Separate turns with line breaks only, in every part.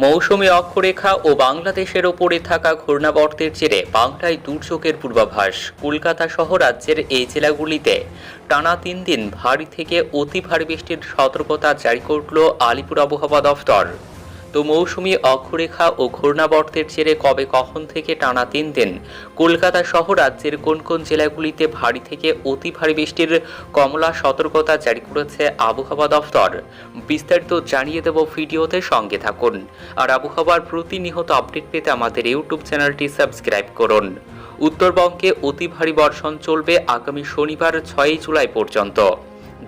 মৌসুমী অক্ষরেখা ও বাংলাদেশের ওপরে থাকা ঘূর্ণাবর্তের জেরে বাংলায় দুর্যোগের পূর্বাভাস। কলকাতা সহ রাজ্যের এই জেলাগুলিতে টানা তিন দিন ভারী থেকে অতি ভারী বৃষ্টির সতর্কতা জারি করল আলিপুর আবহাওয়া দফতর তো মৌসুমী অক্ষরেখা ও ঘূর্ণাবর্তের জেরে কবে কখন থেকে টানা তিন দিন? কলকাতা সহ রাজ্যের কোন কোন জেলাগুলিতে ভারী থেকে অতি ভারী বৃষ্টির কমলা সতর্কতা জারি করেছে আবহাওয়া দফতর বিস্তারিত জানিয়ে দেব ভিডিওতে সঙ্গে থাকুন। আর আবহাওয়ার প্রতিনিয়ত আপডেট পেতে আমাদের ইউটিউব চ্যানেলটি সাবস্ক্রাইব করুন। উত্তরবঙ্গে অতি ভারী বর্ষণ চলবে আগামী শনিবার, ছয়ই জুলাই পর্যন্ত।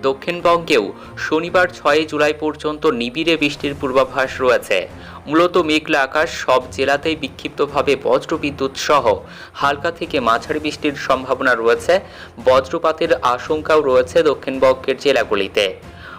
দক্ষিণবঙ্গেও শনিবার ছয়ই জুলাই পর্যন্ত নিবিড়ে বৃষ্টির পূর্বাভাস রয়েছে। মূলত মেঘলা আকাশ সব জেলাতেই বিক্ষিপ্তভাবে বজ্রবিদ্যুৎ সহ হালকা থেকে মাঝারি বৃষ্টির সম্ভাবনা রয়েছে। বজ্রপাতের আশঙ্কাও রয়েছে দক্ষিণবঙ্গের জেলাগুলিতে।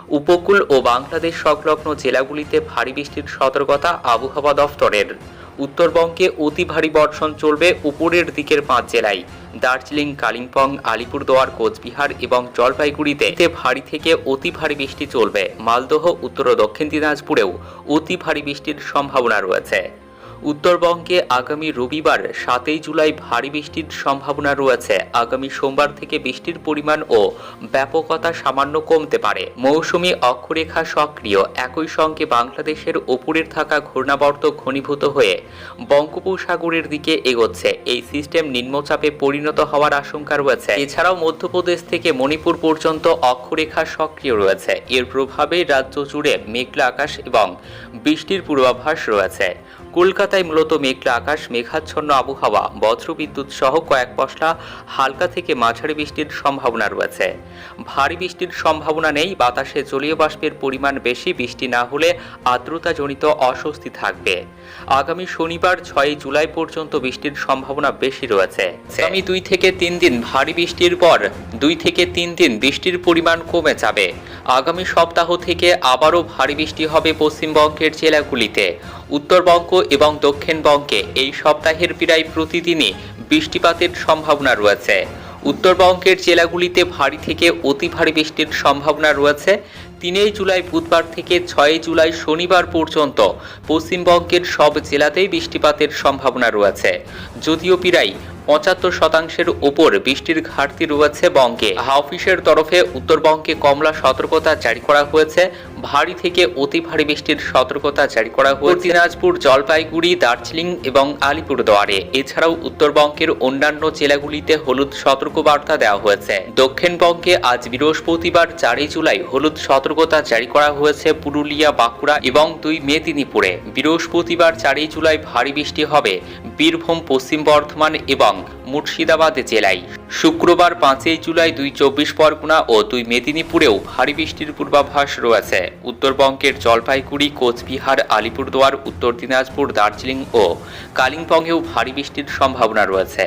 উপকূল ও বাংলাদেশ সংলগ্ন জেলাগুলিতে ভারী বৃষ্টির সতর্কতা আবহাওয়া দফতরের। উত্তরবঙ্গে অতি ভারী বর্ষণ চলবে উপরের দিকের পাঁচ জেলায়। দার্জিলিং, কালিম্পং, আলিপুরদুয়ার, কোচবিহার এবং জলপাইগুড়িতে ভারী থেকে অতি ভারী বৃষ্টি চলবে। মালদহ, উত্তর ও দক্ষিণ দিনাজপুরেও অতি ভারী বৃষ্টির সম্ভাবনা রয়েছে। উত্তরবঙ্গে আগামী রবিবার সাতই জুলাই ভারী বৃষ্টির সম্ভাবনা রয়েছে। আগামী সোমবার থেকে বৃষ্টির পরিমাণ ও ব্যাপকতা সামান্য কমতে পারে। মৌসুমি অক্ষরেখা সক্রিয়। একই সঙ্গে বাংলাদেশের ওপরের থাকা ঘূর্ণাবর্ত ঘনীভূত হয়ে বঙ্গোপসাগরের দিকে এগোচ্ছে। এই সিস্টেম নিম্নচাপে পরিণত হওয়ার আশঙ্কা রয়েছে। এছাড়াও মধ্যপ্রদেশ থেকে মণিপুর পর্যন্ত অক্ষরেখা সক্রিয় রয়েছে। এর প্রভাবে রাজ্য জুড়ে মেঘলা আকাশ এবং বৃষ্টির পূর্বাভাস রয়েছে। কলকাতায় মূলত মেঘলা আকাশ, মেঘাচ্ছন্ন আবহাওয়া বজ্রবিদ্যুৎ সহ কয়েক পশলা হালকা থেকে মাঝারি বৃষ্টির সম্ভাবনা রয়েছে। ভারী বৃষ্টির সম্ভাবনা নেই, বাতাসে জলীয় বাষ্পের পরিমাণ বেশি, বৃষ্টি না হলে আর্দ্রতাজনিত অস্বস্তি থাকবে। আগামী শনিবার ছয় জুলাই পর্যন্ত বৃষ্টির সম্ভাবনা বেশি রয়েছে। আগামী দুই থেকে তিন দিন ভারী বৃষ্টির পর দুই থেকে তিন দিন বৃষ্টির পরিমাণ কমে যাবে। আগামী সপ্তাহ থেকে আবারও ভারী বৃষ্টি হবে পশ্চিমবঙ্গের জেলাগুলিতে। উত্তরবঙ্গ এবং দক্ষিণবঙ্গে এই সপ্তাহের প্রায় প্রতিদিনই বৃষ্টিপাতের সম্ভাবনা রয়েছে। উত্তরবঙ্গের জেলাগুলিতে ভারী থেকে অতি ভারী বৃষ্টির সম্ভাবনা রয়েছে। তিনই জুলাই বুধবার থেকে ছয়ই জুলাই শনিবার পর্যন্ত পশ্চিমবঙ্গের সব জেলাতেই বৃষ্টিপাতের সম্ভাবনা রয়েছে। যদিও প্রায় পঁচাত্তর শতাংশের ওপর বৃষ্টির ঘাটতি রয়েছে বঙ্গে। হাওফিসের তরফে উত্তরবঙ্গে কমলা সতর্কতা জারি করা হয়েছে। ভারী থেকে অতি ভারী বৃষ্টির সতর্কতা জারি করা হয়েছে। দিনাজপুর, জলপাইগুড়ি, দার্জিলিং এবং আলিপুরদুয়ারে। এছাড়াও উত্তরবঙ্গের অন্যান্য জেলাগুলিতে হলুদ সতর্কবার্তা দেওয়া হয়েছে। দক্ষিণবঙ্গে আজ বৃহস্পতিবার চারই জুলাই হলুদ সতর্কতা জারি করা হয়েছে পুরুলিয়া, বাঁকুড়া এবং দুই মেদিনীপুরে। বৃহস্পতিবার চারই জুলাই ভারী বৃষ্টি হবে। বীরভূম, পশ্চিম বর্ধমান এবং মুর্শিদাবাদ জেলায়। শুক্রবার পাঁচই জুলাই দুই চব্বিশ পরগনা ও দুই মেদিনীপুরেও ভারী বৃষ্টির পূর্বাভাস রয়েছে। উত্তরবঙ্গের জলপাইগুড়ি, কোচবিহার, আলিপুরদুয়ার, উত্তর দিনাজপুর, দার্জিলিং ও কালিম্পংয়েও ভারী বৃষ্টির সম্ভাবনা রয়েছে।